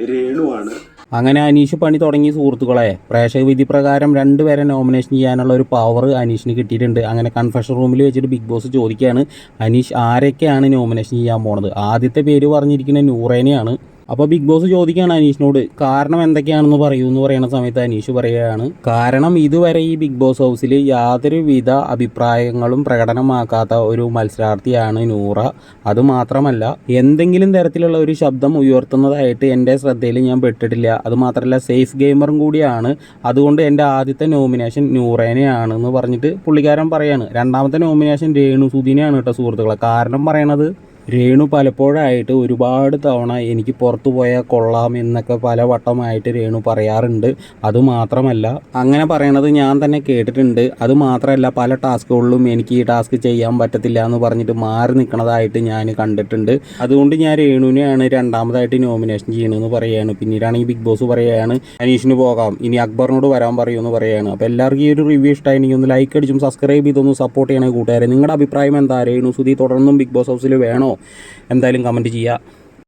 രേണുവാണ്. അങ്ങനെ അനീഷ് പണി തുടങ്ങി സുഹൃത്തുക്കളെ പ്രേക്ഷക വിധി പ്രകാരം രണ്ടുപേരെ നോമിനേഷൻ ചെയ്യാനുള്ള ഒരു പവർ അനീഷിന് കിട്ടിയിട്ടുണ്ട്. അങ്ങനെ കൺഫഷൻ റൂമിൽ വെച്ചിട്ട് ബിഗ് ബോസ് ചോദിക്കുകയാണ് അനീഷ് ആരൊക്കെയാണ് നോമിനേഷൻ ചെയ്യാൻ പോണത്? ആദ്യത്തെ പേര് പറഞ്ഞിരിക്കുന്നത് നൂറേനെയാണ്. അപ്പോൾ ബിഗ് ബോസ് ചോദിക്കുകയാണ് അനീഷിനോട് കാരണം എന്തൊക്കെയാണെന്ന് പറയൂ എന്ന് പറയുന്ന സമയത്ത് അനീഷ് പറയുകയാണ് കാരണം ഇതുവരെ ഈ ബിഗ് ബോസ് ഹൗസിൽ യാതൊരുവിധ അഭിപ്രായങ്ങളും പ്രകടനമാക്കാത്ത ഒരു മത്സരാർത്ഥിയാണ് നൂറ. അതുമാത്രമല്ല എന്തെങ്കിലും തരത്തിലുള്ള ഒരു ശബ്ദം ഉയർത്തുന്നതായിട്ട് എന്റെ ശ്രദ്ധയിൽ ഞാൻ പെട്ടിട്ടില്ല. അതുമാത്രമല്ല സേഫ് ഗെയിമറും കൂടിയാണ്. അതുകൊണ്ട് എന്റെ ആദ്യത്തെ നോമിനേഷൻ നൂറേനെയാണ് എന്ന് പറഞ്ഞിട്ട് പുള്ളിക്കാരൻ പറയാണ്. രണ്ടാമത്തെ നോമിനേഷൻ രേണു സുധീനെയാണ് കേട്ടോ സുഹൃത്തുക്കളെ. കാരണം പറയണത് രേണു പലപ്പോഴായിട്ട് ഒരുപാട് തവണ എനിക്ക് പുറത്തു പോയാൽ കൊള്ളാം എന്നൊക്കെ പല വട്ടമായിട്ട് രേണു പറയാറുണ്ട്. അതുമാത്രമല്ല അങ്ങനെ പറയണത് ഞാൻ തന്നെ കേട്ടിട്ടുണ്ട്. അതുമാത്രമല്ല പല ടാസ്കുകളിലും എനിക്ക് ഈ ടാസ്ക് ചെയ്യാൻ പറ്റത്തില്ല എന്ന് പറഞ്ഞിട്ട് മാറി നിൽക്കണതായിട്ട് ഞാൻ കണ്ടിട്ടുണ്ട്. അതുകൊണ്ട് ഞാൻ രേണുവിനെയാണ് രണ്ടാമതായിട്ട് നോമിനേഷൻ ചെയ്യണമെന്ന് പറയുകയാണ്. പിന്നീടാണെങ്കിൽ ബിഗ് ബോസ് പറയുകയാണ് അനീഷിന് പോകാം ഇനി അക്ബറിനോട് വരാൻ പറയുമെന്ന് പറയുകയാണ്. അപ്പോൾ എല്ലാവർക്കും ഈ ഒരു റിവ്യൂ ഇഷ്ടമായി ഒന്ന് ലൈക്ക് അടിച്ചും സബ്സ്ക്രൈബ് ചെയ്തൊന്ന് സപ്പോർട്ട് ചെയ്യണേ കൂട്ടുകാരെ. നിങ്ങളുടെ അഭിപ്രായം എന്താ? രേണു സുധി തുടർന്നും ബിഗ് ബോസ് ഹൗസിൽ വേണോ? എന്തായാലും കമന്റ് ചെയ്യുക.